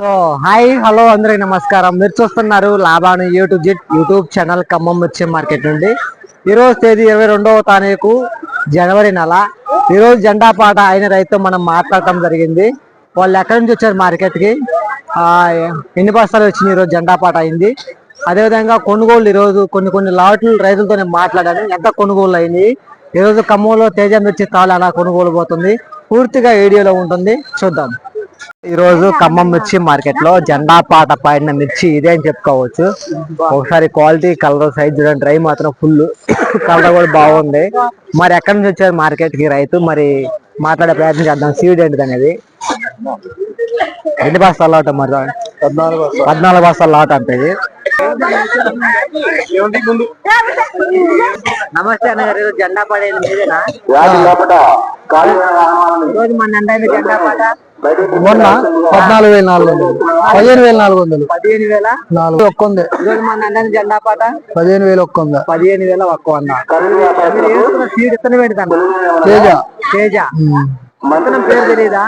So hi hello అందరికి నమస్కారం. మీరు చూస్తున్నారు లాభాను యూట్యూబ్ జిట్ యూట్యూబ్ ఛానల్ ఖమ్మం మిర్చి మార్కెట్ నుండి. ఈరోజు తేదీ ఇరవై రెండవ తారీఖు జనవరి నెల. ఈరోజు జెండా పాట అయిన రైతు మనం మాట్లాడటం జరిగింది. వాళ్ళు ఎక్కడి నుంచి వచ్చారు మార్కెట్కి? ఎన్ని బస్తాలు వచ్చింది ఈరోజు జెండా పాట అయింది? అదేవిధంగా కొనుగోలు ఈరోజు కొన్ని కొన్ని లాట్లు రైతులతో నేను మాట్లాడాను. ఎంత కొనుగోలు అయింది? ఈరోజు ఖమ్మంలో తేజ మిర్చి తాళ కొనుగోలు పోతుంది. పూర్తిగా వీడియోలో ఉంటుంది. చూద్దాం. ఈ రోజు ఖమ్మం మిర్చి మార్కెట్లో జెండా పాట పడిన మిర్చి ఇదే అని చెప్పుకోవచ్చు. ఒకసారి క్వాలిటీ కలర్ సైజ్ చూడండి. డ్రై మాత్రం ఫుల్. కలర్ కూడా బాగుంది. మరి ఎక్కడి నుంచి వచ్చారు మార్కెట్కి రైతు? మరి మాట్లాడే ప్రయత్నం చేద్దాం. సీడ్ ఏంటిది అనేది? ఎన్ని బస్తాలు లాట్ మరి? పద్నాలుగు బస్తాలు లాట్ అంటే ఇది. నమస్తే అన్నగారు ఈరోజు జెండా పడేది మీదేనా రోజు మన జెండా పాట. మొన్న పద్నాలుగు వేల నాలుగు వందలు. పదిహేను వేల నాలుగు వందలు. పదిహేను వేల? నాలుగు. ఒక్క ఈరోజు మన జెండా పాట. పదిహేను వేలు ఒక్క పదిహేను వేల ఒక్క వంద. సీడ్ ఏంటిదన్న తేజ. తేజ. పేరు తెలియదా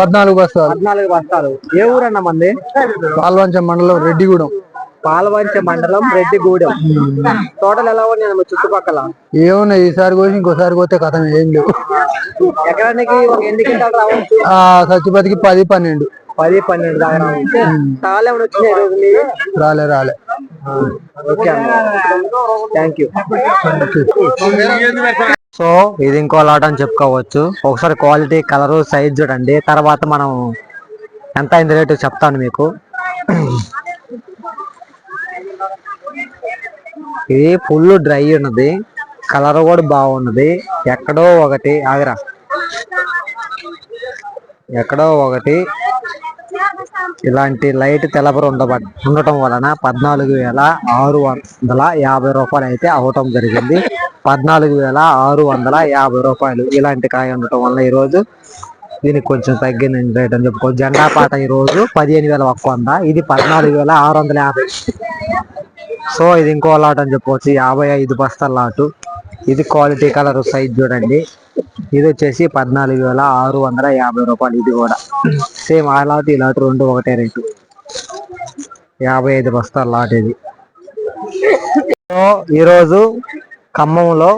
పద్నాలుగు బస్తాలు పద్నాలుగు బస్తాలు ఏ ఊరన్న మంది? పాల్వంచం మండలం రెడ్డిగూడెం. పాలవంచ మండలం రెడ్డిగూడెం. తోటలు ఎలా ఉన్నాయి చుట్టుపక్కల? ఏమున్నాయి ఈసారి కోసి ఇంకోసారి పోతే కథం ఏం లేవు. ఎకరానికి ఒక ఎన్ని రావచ్చు? సత్యపతికి పది పన్నెండు. పది పన్నెండు దాకా వచ్చినాయి మీవి? రాలే రాలే. ఓకే థ్యాంక్ యూ సో ఇది ఇంకో లాట్ అని చెప్పుకోవచ్చు. ఒకసారి క్వాలిటీ కలర్ సైజ్ చూడండి. తర్వాత మనం ఎంత అయింది రేటు చెప్తాను మీకు. ఇది ఫుల్ డ్రై ఉన్నది. కలర్ కూడా బాగున్నది. ఎక్కడో ఒకటి ఆగరా. ఎక్కడో ఒకటి. ఇలాంటి లైట్ తెలపరు ఉండబ ఉండటం వలన పద్నాలుగు వేల ఆరు వందల యాభై రూపాయలు అయితే అవటం జరిగింది. పద్నాలుగు వేల ఆరు వందల యాభై రూపాయలు ఇలాంటి కాయ ఉండటం వల్ల ఈ రోజు దీనికి కొంచెం తగ్గింది రేట్ అని చెప్పుకో జెండా పాట ఈరోజు రోజు పదిహేను వేల ఒక్క వంద ఇది పద్నాలుగు వేల ఆరు వందల యాభై. సో ఇది ఇంకో లాట్ అని చెప్పవచ్చు. యాభై ఐదు బస్తాల లాటు. ఇది క్వాలిటీ కలర్ సైజ్ చూడండి. ఇది వచ్చేసి పద్నాలుగు వేల ఆరు వందల యాభై రూపాయలు. ఇది కూడా సేమ్ ఆ లాట్ ఈ లాట్ రెండు ఒకటే రేటు. యాభై ఐదు బస్తాల లాట్ ఇది. సో ఈరోజు ఖమ్మంలో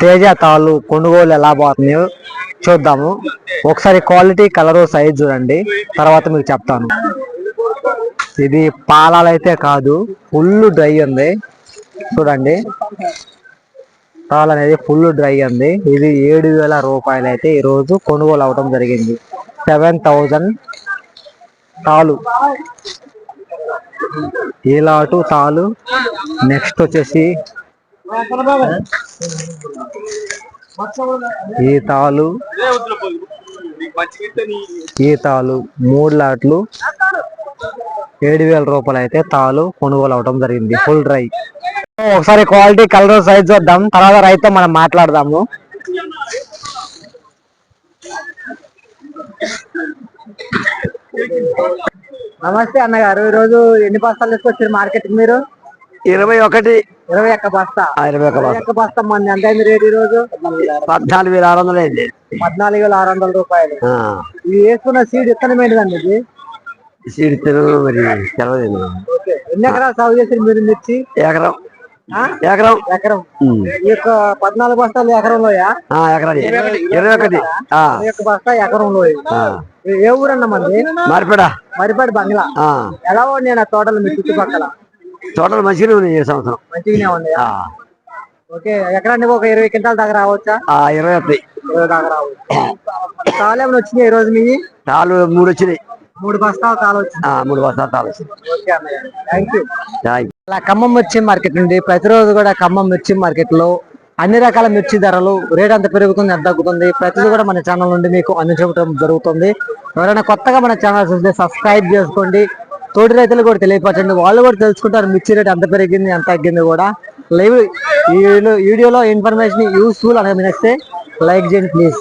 తేజ తాళ్ళు కొనుగోలు ఎలా పోతున్నాయో చూద్దాము. ఒకసారి క్వాలిటీ కలర్ సైజ్ చూడండి. తర్వాత మీకు చెప్తాను. ఇది పాలాలైతే కాదు ఫుల్ డ్రై ఉంది. చూడండి. పాలు అనేది ఫుల్ డ్రై ఉంది. ఇది ఏడు వేల రూపాయలు అయితే ఈ రోజు కొనుగోలు అవడం జరిగింది. సెవెన్ థౌజండ్ తాలు. ఈ లాటు తాలు. నెక్స్ట్ వచ్చేసి ఈ తాలు. ఈ తాలు. మూడు లాట్లు. ఏడు వేల రూపాయలు అయితే తాలు కొనుగోలు అవటం జరిగింది ఫుల్ డ్రై ఒకసారి క్వాలిటీ కలర్ సైజ్ చూద్దాం తర్వాత రైతు మనం మాట్లాడదాము. నమస్తే అన్నగారు ఈ రోజు ఎన్ని బస్తాలు తీసుకొచ్చారు మార్కెట్ మీరు? ఇరవై ఒకటి. ఇరవై ఒక్క బస్తా ఇరవై ఒక ఇరవై ఒక్క బస్తా మంది ఎంత అయింది రేటు ఈ రోజు పద్నాలుగు వేల ఆరు వందలు అయింది. పద్నాలుగు వేల ఆరు వందల రూపాయలు. ఇది వేసుకున్న సీడ్ ఇత్తనం ఏంటిదండి ఇది? సీడ్తను మరి తెలవదు ఓకే. ఎన్ని ఎకరాలు సాగు చేసారు మీరు మిర్చి? ఎకరం. ఆ? ఎకరం. ఎకరం. ఈ యొక్క పద్నాలుగు బస్తాలు ఎకరంలోయా? ఎకరాది. ఇరవై ఒకటి. యొక్క బస్తా ఎకరంలో ఏ ఊరన్న మంది? మార్పడా మరిపాటి బంగ్లా. ఎలా ఉంది నా తోటలు మీ చుట్టుపక్కల? టోటల్ మంచిగానే ఉంది ఈ సంవత్సరం. మంచిగానే ఉంది ఓకే. ఎకరానికి ఒక ఇరవై క్వింటాల దాకా రావచ్చా? ఇరవై వస్తాయి ఇరవై దాకా రావచ్చు. తాలు ఏమైనా వచ్చినాయి ఈ రోజు మీ తాళ్ళు మూడు వచ్చినాయి. మూడు బస్తాలు ఆ, మూడు బస్తాలు. అలా ఖమ్మం మిర్చి మార్కెట్ నుండి ప్రతిరోజు కూడా ఖమ్మం మిర్చి మార్కెట్లో అన్ని రకాల మిర్చి ధరలు రేట్ ఎంత పెరుగుతుంది ఎంత తగ్గుతుంది. ప్రతిదీ కూడా మన ఛానల్ నుండి మీకు అందించడం జరుగుతుంది. ఎవరైనా కొత్తగా మన ఛానల్ చూస్తే సబ్స్క్రైబ్ చేసుకోండి. తోటి రైతులు కూడా తెలియపరచండి. వాళ్ళు కూడా తెలుసుకుంటారు మిర్చి రేట్ ఎంత పెరిగింది ఎంత తగ్గింది కూడా. లైవ్ ఈ వీడియోలో ఇన్ఫర్మేషన్ యూస్ఫుల్ అనేది లైక్ చేయండి ప్లీజ్